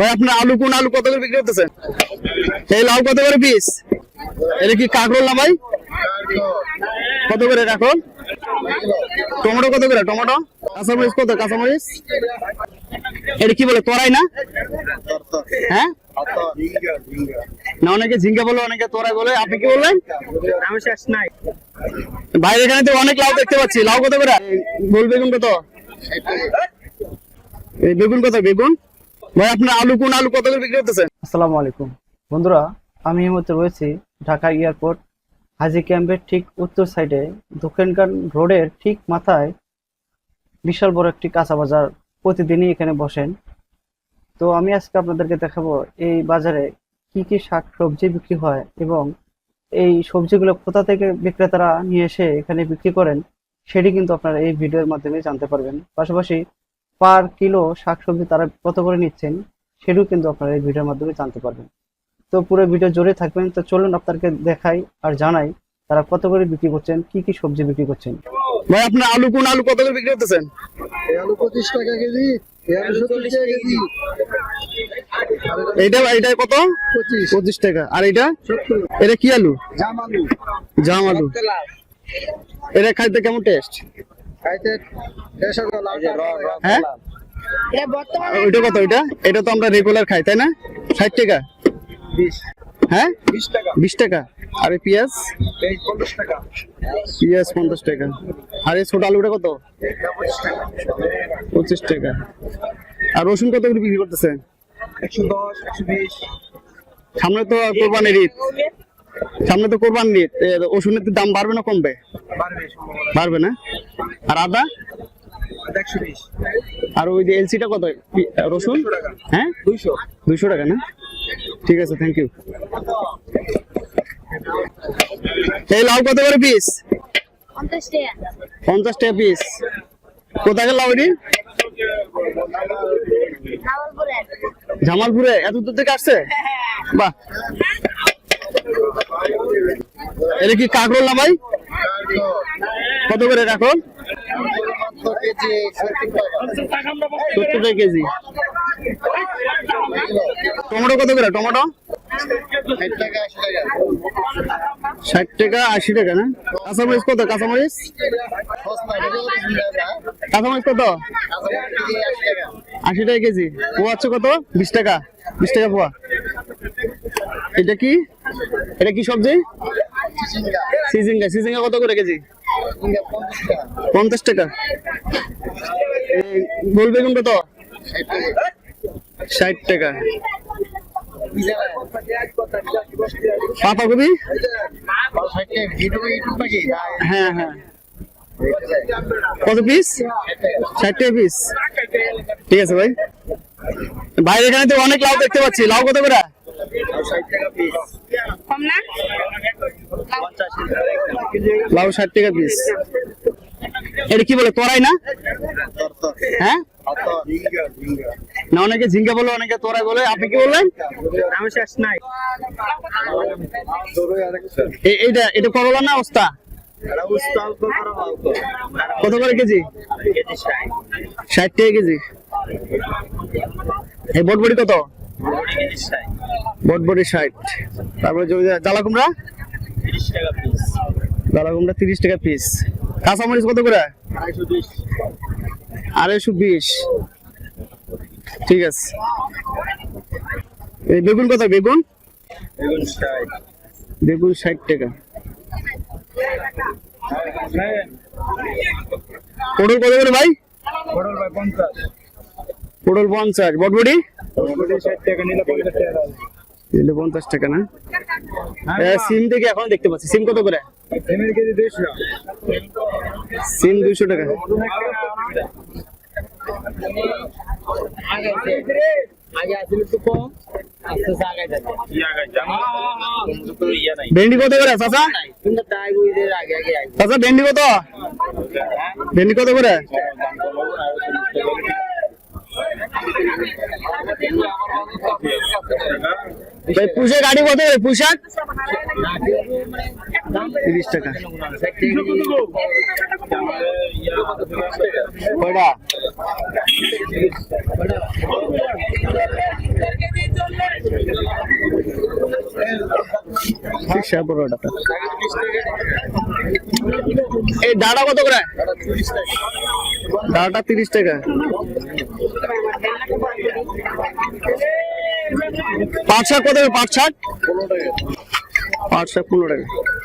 ভাই আপনার আলু কোন আলু কত করে বিক্রি করতেছেন এই লাউ কত করে পিস এটা কি কাকরোল না ভাই? কত করে এখন টমেটো কত করে? টমেটো? কাঁচামরিচ কত? কাঁচামরিচ? এটা কি বলে তোরাই না? হ্যাঁ? না অনেকে ঝিঙ্গা বলে অনেকে তোরাই বলে। আপনি কি বললেন? আমি শেষ নাই। বাইরে এখানে তো অনেক লাউ দেখতে পাচ্ছি। লাউ কত করে? গোল বেগুন কত? বেগুন কত? বেগুন? ভাই, আপনার আলু আলু কত আলাইকুম। বন্ধুরা, আমি এই রয়েছি ঢাকা এয়ারপোর্ট, হাজি ক্যাম্পের ঠিক উত্তর সাইডে দক্ষিণকান রোডের ঠিক মাথায় বিশাল বড় একটি কাঁচা বাজার প্রতিদিনই এখানে বসেন। তো আমি আজকে আপনাদেরকে দেখাবো এই বাজারে কি কি শাক সবজি বিক্রি হয় এবং এই সবজিগুলো কোথা থেকে বিক্রেতারা নিয়ে এসে এখানে বিক্রি করেন, সেটি কিন্তু আপনারা এই ভিডিওর মাধ্যমে জানতে পারবেন। পাশাপাশি পার কিলো শাকসবজি তারা কত করে নিচ্ছেন সেটিও কিন্তু আপনারা এই ভিডিওর মাধ্যমে জানতে পারবেন। তো পুরো ভিডিও জোরে থাকবেন তো চলুন আপনাদেরকে দেখাই আর জানাই তারা কত করে বিক্রি করছেন কি কি সবজি বিক্রি করছেন। ভাই আপনার আলু কোন আলু কত করে বিক্রি করতেছেন? আলু পঁচিশ টাকা কেজি আলু সত্তর টাকা কেজি। এইটা এইটা কত? পঁচিশ। পঁচিশ টাকা। আর এটা এটা কি আলু? জাম আলু। জাম আলু। এটা খাইতে কেমন টেস্ট লাউ হ্যাঁ? ওইটা কত ওইটা? এটা তো আমরা রেগুলার খাই তাই না? ষাট টাকা? বিশ। হ্যাঁ? বিশ টাকা। বিশ টাকা? আর পেঁয়াজ? পঞ্চাশ টাকা। পেঁয়াজ পঞ্চাশ টাকা। আর এই ছোট আলুটা কত? পঁচিশ টাকা। পঁচিশ টাকা। আর রসুন কত করে বিক্রি করতেছে? একশো দশ একশো বিশ। সামনে তো কোরবানির ঈদ। সামনে তো এ, রসুনের তো দাম বাড়বে না কমবে? বাড়বে না? আর আদা? আর ওই যে এলসিটা কত? রসুন? হ্যাঁ? দুইশো। দুইশো টাকা না? ঠিক আছে থ্যাংক ইউ এই লাউ কত করে পিস পঞ্চাশ টাকা। পঞ্চাশ টাকা পিস কোথাকার লাউ এটি? জামালপুরে। এত দূর থেকে আসছে? বাহ এটা কি কাকরোল না ভাই? কত করে এখন সত্তর টাকা কেজি। টমেটো কত করে? টমেটো? ষাট টাকা, আশি টাকা না? কাঁচামরিচ কত? কাঁচামরিচ? কাঁচামরিচ কত? আশি টাকা কেজি। পোয়া হচ্ছে কত? বিশ টাকা। বিশ টাকা পোয়া। এটা কি? এটা কি সবজি? সিজিঙ্গা সিজিঙ্গা কত করে কেজি? পঞ্চাশ টাকা। গোল বেগুন কত? ষাট টাকা। ইউটিউব পাখি হ্যাঁ হ্যাঁ। কত পিস ষাট টাকা পিস ঠিক আছে ভাই। বাইরে এখানে তো অনেক লাউ দেখতে পাচ্ছি। লাউ কত করে ষাট টাকা পিস কম না লাউ ষাট টাকা পিস এটা কি বলে তোরাই না? হ্যাঁ? না অনেকে ঝিঙ্গা বলে অনেকে তোরাই বলে। আপনি কি বললেন? আমি শেষ নাই। এইটা এটা করলা না অস্তা কত করে কেজি? ষাট টাকা কেজি। এই বটবড়ি কত? বটবড়ি ষাট। তারপরে জ্বালা জ্বালা কুমড়া তিরিশ টাকা পিস কাঁচামরিচ কত করে? আড়াইশো বিশ। ঠিক আছে। এই বেগুন কত? বেগুন? বেগুন ষাট। টাকা। পটল কত করে ভাই? পটল পঞ্চাশ। বটবড়ি দিলে পঞ্চাশ টাকা। না? এ, সিম থেকে এখন দেখতে পাচ্ছি। সিম কত করে? সিম দুইশো। টাকা। ভেন্ডি কত করে, চাচা? চাচা, ভেন্ডি কত? ভেন্ডি কত করে? ভাই, পুষে গাড়ি কত? করে পুষাক তিরিশ টাকা। কয়টা এই ডাটা কত করে? ডাটা তিরিশ টাকা। পাট শাক কত পাট শাক? পাট শাক পনেরো টাকা।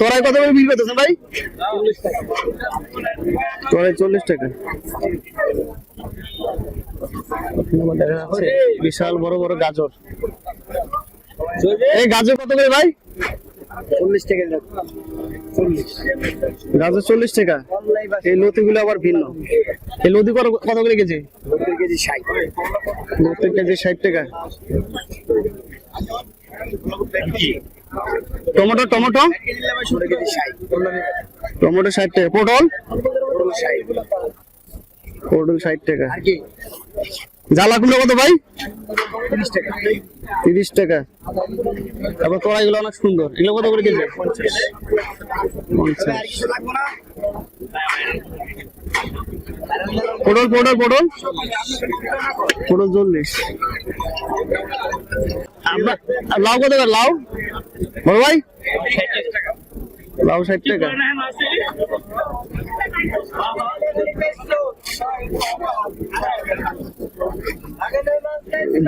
তোরাই কত করে বিক্রি করতেছেন ভাই? তোরাই চল্লিশ টাকা। দেখা যাচ্ছে বিশাল বড় বড় গাজর। এই গাজর কত করে ভাই? চল্লিশ টাকা গাজর। চল্লিশ টাকা। এই লতিগুলো আবার ভিন্ন। এই লতি কত কত করে কেজি? কেজি ষাট। লতি কেজি ষাট টাকা। Tomato tomato? টমেটো ষাট টাকা। পটল? পটল ষাট টাকা। জ্বালা কুমড়ো কত ভাই? তিরিশ টাকা। তারপর তোরা এগুলো অনেক সুন্দর। এগুলো কত করে কেজি? পঞ্চাশ। পটল পটল পটল? পটল চল্লিশ। লাউ কত লাউ? বড় ভাই? লাউ ষাট টাকা।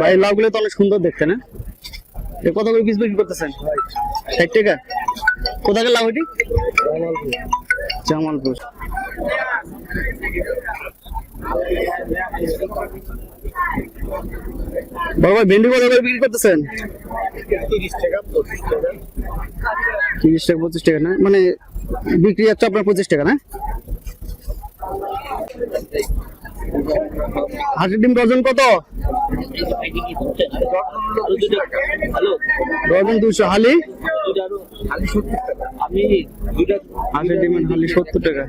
ভাই লাউগুলো তো অনেক সুন্দর দেখতে না? এ কত করে পিস বিক্রি করতেছেন? ষাট টাকা। কোথাকার লাউ এটি? জামালপুর। ভাই ভেন্ডি কত করে বিক্রি করতেছেন? তিরিশ টাকা পঁচিশ টাকা না? মানে বিক্রি হচ্ছে আপনার পঁচিশ টাকা না? হাঁসের ডিম ডজন কত? ডজন দুশো হালি? খালি সত্তর টাকা। আমি হাঁসের ডিমের হালি সত্তর টাকা।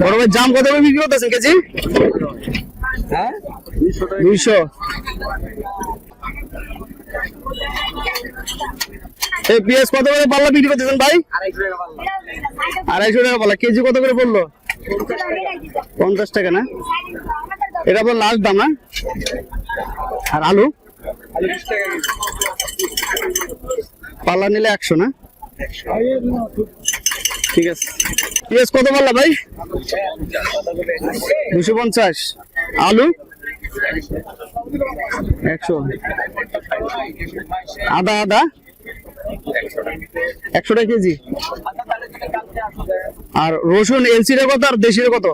বড় ভাই, জাম কত করে বিক্রি করতেছেন কেজি? হ্যাঁ? দুইশো। এই পেঁয়াজ কত করে পাল্লা বিক্রি করতেছেন ভাই? আড়াইশো টাকা পাল্লা। কেজি কত করে পড়ল? পঞ্চাশ টাকা না? এটা লাস্ট দাম, না? আর আলু? পাল্লা নিলে একশো, না? ঠিক আছে। পেঁয়াজ কত পাল্লা ভাই? দুশো পঞ্চাশ। আলু? একশো। আদা আদা? একশো টাকা কেজি। আর রসুন, এলসিটা কত আর দেশিটা কত?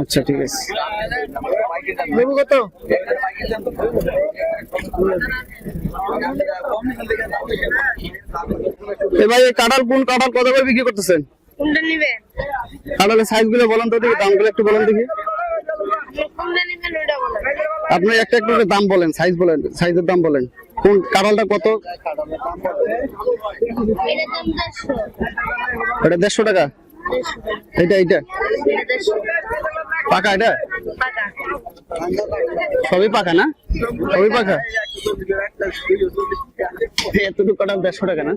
আচ্ছা ঠিক আছে। লেবু কত? এ ভাই কাঁঠাল কোন কাঁঠাল কত করে বিক্রি করতেছেন? কোনটা নিবে? কাঁঠালের সাইজগুলো বলেন তো দেখি একটু বলেন দেখি। আপনি কোনটা নিবেন ওইটা বলেন। আপনি একটা একটু করে দাম বলেন সাইজ বলেন সাইজের দাম বলেন। কোন কাঁঠালটা কত? এটা দেড়শো টাকা? এটা এটা? পাকা এটা? সবই পাকা না? সবই পাকা? এতটুকু কাঁঠাল দেড়শো টাকা না?